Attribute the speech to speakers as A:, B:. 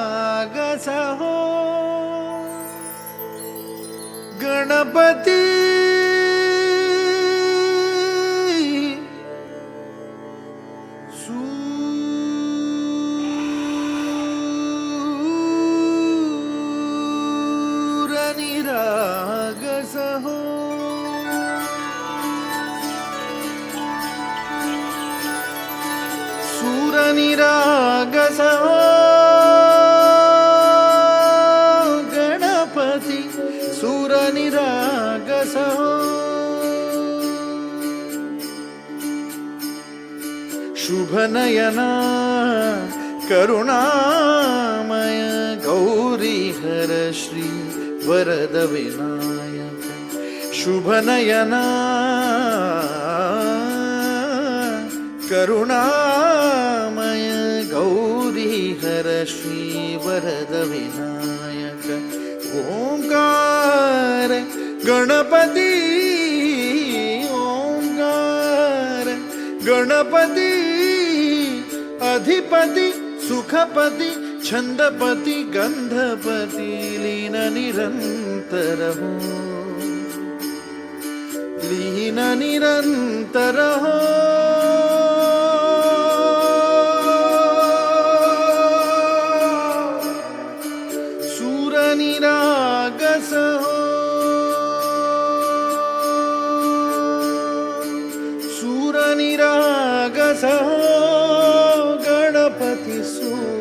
A: सूरनिरागसहो गणपति सूरनिरागसहो निरागस। गणपति हो गणपती शुभनयना करुणामय गौरी हर श्री वरद विनायक। शुभनयना करुणा गौरी हर श्री वरद विनायक। ओंकार गणपती ओंकार। गणपती अधिपती सुखपती छंदपती गंधपती लीन निरंतर हो। लीन निरंतर हो। सूरनिरागस हो गणपती सूर निरागस